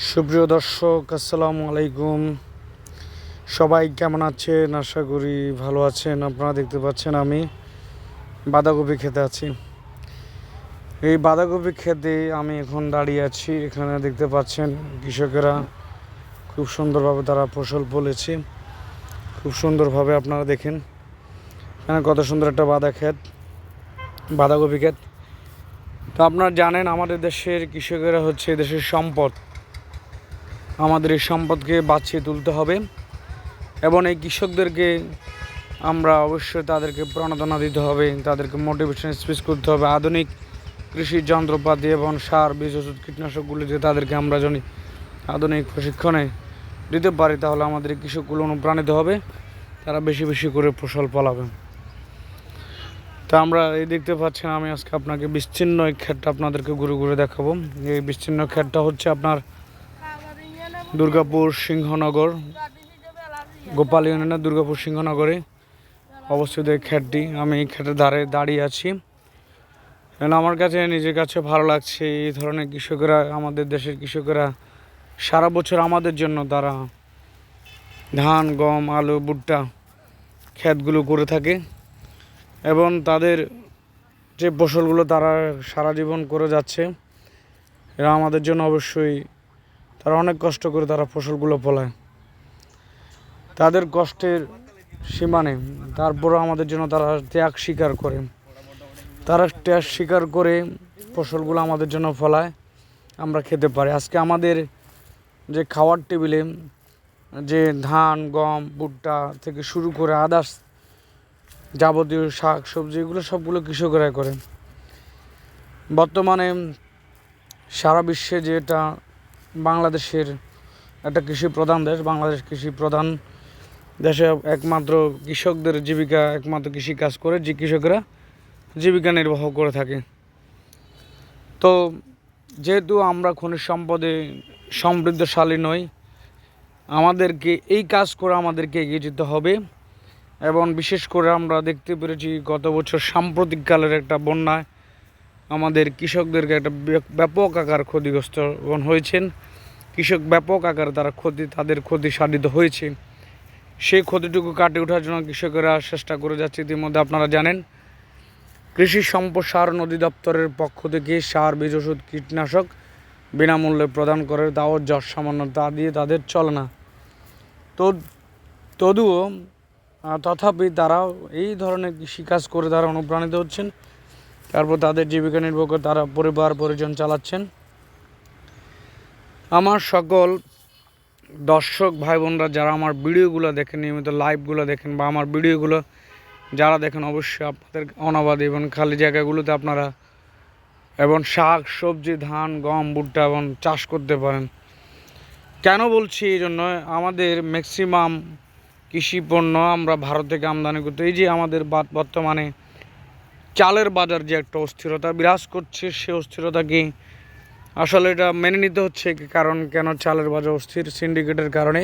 সুপ্রিয় দর্শক, আসসালামু আলাইকুম। সবাই কেমন আছেন? আশা করি ভালো আছেন। আপনারা দেখতে পাচ্ছেন আমি বাঁধাকপি খেতে আছি। এই বাঁধাকপি খেতে আমি এখন দাঁড়িয়ে আছি। এখানে দেখতে পাচ্ছেন কৃষকেরা খুব সুন্দরভাবে তারা ফসল ফলেছে। খুব সুন্দরভাবে আপনারা দেখেন। এখানে কত সুন্দর একটা বাঁধা ক্ষেত, বাঁধাকপি ক্ষেত। তো আপনারা জানেন, আমাদের দেশের কৃষকেরা হচ্ছে দেশের সম্পদ। আমাদের এই সম্পদকে বাঁচিয়ে তুলতে হবে এবং এই কৃষকদেরকে আমরা অবশ্যই তাদেরকে প্রণোদনা দিতে হবে, তাদেরকে মোটিভেশন স্পিচ করতে হবে, আধুনিক কৃষি যন্ত্রপাতি এবং সার, বীজ, ওষুধ, কীটনাশকগুলি দিয়ে তাদেরকে আমরা যদি আধুনিক প্রশিক্ষণে দিতে পারি, তাহলে আমাদের কৃষকগুলো অনুপ্রাণিত হবে, তারা বেশি বেশি করে ফসল ফলাবে। তা আমরা এই দেখতে পাচ্ছেন, আমি আজকে আপনাকে বিচ্ছিন্ন এই ক্ষেতটা আপনাদেরকে ঘুরে ঘুরে দেখাবো। এই বিচ্ছিন্ন ক্ষেতটা হচ্ছে আপনার দুর্গাপুর সিংহনগর, গোপাল ইউনিয়নের দুর্গাপুর সিংহনগরে অবস্থিত এই ক্ষেতটি আমি এই ক্ষেতের ধারে দাঁড়িয়ে আছি। আমার কাছে, নিজের কাছে ভালো লাগছে এই ধরনের কৃষকেরা, আমাদের দেশের কৃষকেরা। সারা বছর আমাদের জন্য তারা ধান, গম, আলু, ভুট্টা ক্ষেতগুলো করে থাকে এবং তাদের যে ফসলগুলো তারা সারা জীবন করে যাচ্ছে, এরা আমাদের জন্য অবশ্যই তারা অনেক কষ্ট করে তারা ফসলগুলো ফলায়। তাদের কষ্টের সীমা নেই। তারপরও আমাদের জন্য তারা ত্যাগ স্বীকার করে। তারা ত্যাগ স্বীকার করে ফসলগুলো আমাদের জন্য ফলায়। আমরা খেতে পারি। আজকে আমাদের যে খাওয়ার টেবিলে যে ধান, গম, ভুট্টা থেকে শুরু করে আদার্স যাবতীয় শাক, সবজি, এগুলো সবগুলো কৃষকরাই করে বর্তমানে সারা বিশ্বে যেটা বাংলাদেশের একটা কৃষি প্রধান দেশ, বাংলাদেশ কৃষি প্রধান দেশে একমাত্র কৃষকদের জীবিকা, একমাত্র কৃষি কাজ করে যে কৃষকরা জীবিকা নির্বাহ করে থাকে। তো যেহেতু আমরা খনিজ সম্পদে সমৃদ্ধশালী নই, আমাদেরকে এই কাজ করে আমাদেরকে এগিয়ে যেতে হবে এবং বিশেষ করে আমরা দেখতে পেরেছি গত বছর সাম্প্রতিককালের একটা বন্যায় আমাদের কৃষকদেরকে একটা ব্যাপ- ব্যাপক আকার ক্ষতিগ্রস্ত হয়েছেন। কৃষক ব্যাপক আকারে তারা ক্ষতি তাদের ক্ষতি সাধিত হয়েছে। সেই ক্ষতিটুকু কাটিয়ে ওঠার জন্য কৃষকেরা চেষ্টা করে যাচ্ছে ইতিমধ্যে, আপনারা জানেন। কৃষি সম্প্রসারণ অধিদপ্তরের পক্ষ থেকে সার, বীজ, ওষুধ, কীটনাশক বিনামূল্যে প্রদান করে তাও যশ সামান্য তা দিয়ে তাদের চলে না। তো তদুও তথাপি তারাও এই ধরনের কৃষিকাজ করে তারা অনুপ্রাণিত হচ্ছেন। তারপর তাদের জীবিকা নির্বাহ করে তারা পরিবার, পরিজন চালাচ্ছেন। আমার সকল দর্শক ভাই বোনরা যারা আমার ভিডিওগুলো দেখেন, নিয়মিত লাইভগুলো দেখেন বা আমার ভিডিওগুলো যারা দেখেন, অবশ্যই আপনাদের অনাবাদী এবং খালি জায়গাগুলোতে আপনারা এবং শাক, সবজি, ধান, গম, ভুট্টা এবং চাষ করতে পারেন। কেন বলছি এই জন্য? আমাদের ম্যাক্সিমাম কৃষি পণ্য আমরা ভারত থেকে আমদানি করতে এই যে আমাদের বর্তমানে চালের বাজার যে একটা অস্থিরতা বিরাজ করছে, সে অস্থিরতাকে আসলে এটা মেনে নিতে হচ্ছে কারণ কেন চালের বাজার অস্থির সিন্ডিকেটের কারণে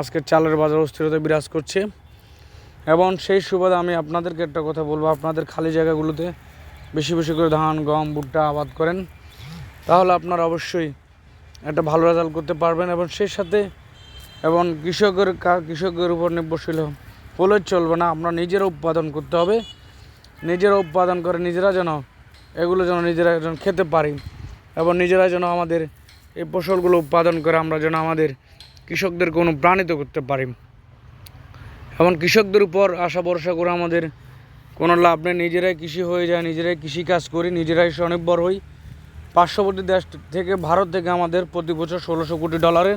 আজকে চালের বাজার অস্থিরতা বিরাজ করছে। এবং সেই সুবাদে আমি আপনাদেরকে একটা কথা বলব, আপনাদের খালি জায়গাগুলোতে বেশি বেশি করে ধান, গম, ভুট্টা আবাদ করেন। তাহলে আপনারা অবশ্যই একটা ভালো রেজাল্ট করতে পারবেন এবং সেই সাথে এবং কৃষকের কৃষকের উপর নির্ভরশীল হলে চলবে না। আপনার নিজেরা উৎপাদন করতে হবে। নিজেরা উৎপাদন করে নিজেরা যেন এগুলো যেন নিজেরা যেন খেতে পারি। এবং নিজেরা যেন আমাদের এই ফসলগুলো উৎপাদন করে আমরা যেন আমাদের কৃষকদেরকে অনুপ্রাণিত করতে পারি। এবং কৃষকদের উপর আশা ভরসা করে আমাদের কোনো লাভ নেই। নিজেরাই কৃষি হয়ে যায়, নিজেরাই কৃষি কাজ করি, নিজেরাই স্বনির্ভর হই। পার্শ্ববর্তী দেশ থেকে ভারত থেকে আমাদের প্রতি বছর ষোলোশো কোটি ডলারের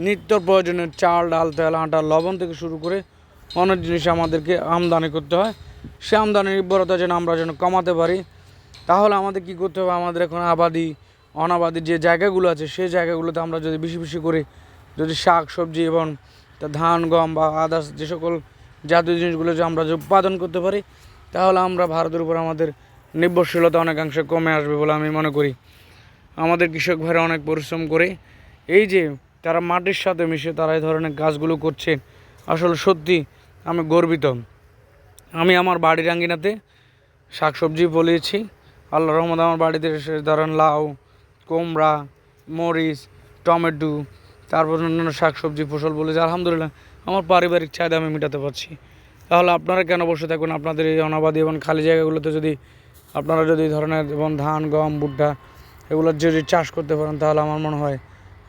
নিত্য প্রয়োজনীয় চাল, ডাল, তেল, আটা, লবণ থেকে শুরু করে অনেক জিনিস আমাদেরকে আমদানি করতে হয়। সে আমদানি নির্ভরতা যেন আমরা যেন কমাতে পারি। তাহলে আমাদের কি করতে হবে? আমাদের এখন আবাদি, অনাবাদি যে জায়গাগুলো আছে, সেই জায়গাগুলোতে আমরা যদি বেশি বেশি করে যদি শাক, সবজি এবং ধান, গম বা আদার্স যে সকল জাতীয় জিনিসগুলো যে আমরা উৎপাদন করতে পারি, তাহলে আমরা ভারতের উপর আমাদের নির্ভরশীলতা অনেকাংশে কমে আসবে বলে আমি মনে করি। আমাদের কৃষক ভাইরা অনেক পরিশ্রম করে, এই যে তারা মাটির সাথে মিশে তারা এই ধরনের কাজগুলো করছে, আসলে সত্যি আমি গর্বিত। আমি আমার বাড়ির আঙ্গিনাতে শাকসবজি ফলিয়েছি আল্লাহ রহমত আমার বাড়িতে এসে ধরেন লাউ, কুমড়া, মরিচ, টমেটো, তারপর অন্যান্য শাকসবজি, ফসল বলে যে আলহামদুলিল্লাহ, আমার পারিবারিক চাহিদা আমি মেটাতে পারছি। তাহলে আপনারা কেন বসে থাকুন? আপনাদের এই অনাবাদি এবং খালি জায়গাগুলোতে যদি আপনারা যদি ধরনের যেমন ধান, গম, ভুট্টা এগুলোর যদি চাষ করতে পারেন, তাহলে আমার মনে হয়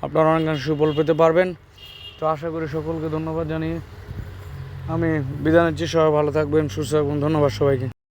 আপনারা অনেক সুফল পেতে পারবেন। তো আশা করি সকলকে ধন্যবাদ জানিয়ে আমি বিদায় নিচ্ছি সবাই ভালো থাকবেন সুস্থ থাকবেন ধন্যবাদ সবাইকে।